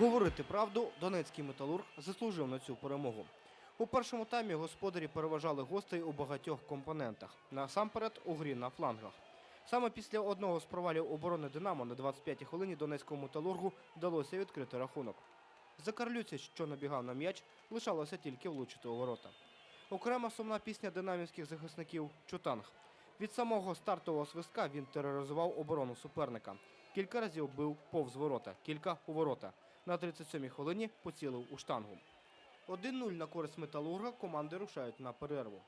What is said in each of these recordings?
Говорити правду, донецький металург заслужив на цю перемогу. У першому таймі господарі переважали гостей у багатьох компонентах. Насамперед у грі на флангах. Саме після одного з провалів оборони Динамо на 25-й хвилині донецькому металургу вдалося відкрити рахунок. Закарлюця, що набігав на м'яч, лишалося тільки влучити у ворота. Окрема сумна пісня динамівських захисників Чутанг. Від самого стартового свистка він тероризував оборону суперника. Кілька разів бив повз ворота, кілька у ворота. На 37-й хвилині поцілив у штангу. 1-0 на користь металурга команди рушають на перерву.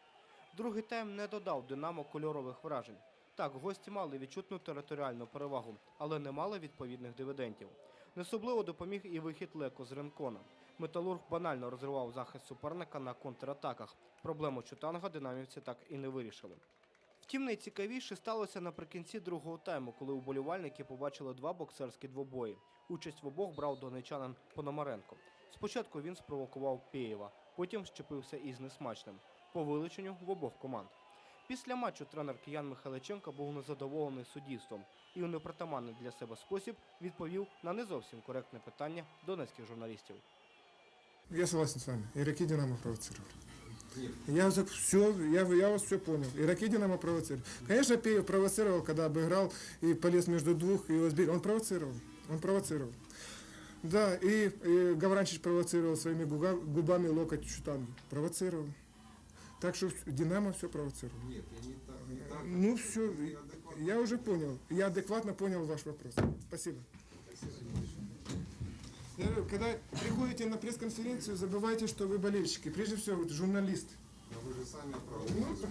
Другий тайм не додав Динамо кольорових вражень. Так, гості мали відчутну територіальну перевагу, але не мали відповідних дивідендів. Не особливо допоміг і вихід Леко з Ренкона. Металург банально розривав захист суперника на контратаках. Проблему Чутанга динамівці так і не вирішили. Втім, найцікавіше сталося наприкінці другого тайму, коли уболівальники побачили два боксерські двобої. Участь в обох брав донечанин Пономаренко. Спочатку він спровокував Пєєва, потім щепився із несмачним по вилученню в обох команд. Після матчу тренер Киян Михайличенко був незадоволений суддівством і у непритаманний для себе спосіб відповів на не зовсім коректне питання донецьких журналістів. Я согласен с вами. Игроки Динамо провоцировали. Я за все, я, я вас все понял. И Игроки Динамо провоцировали. Конечно, Пеев провоцировал, когда обыграл и полез между двух, и его сбили. Он провоцировал. Он провоцировал. Да, и, и Гавранчич провоцировал своими губами локоть Чутанги. Провоцировал. Так что Динамо все провоцировал. Нет, я не так, не так. Ну все, я уже понял. Я адекватно понял ваш вопрос. Спасибо. Я говорю, когда приходите на пресс-конференцию, забывайте, что вы болельщики. Прежде всего, вы журналист. Но вы же сами проводите.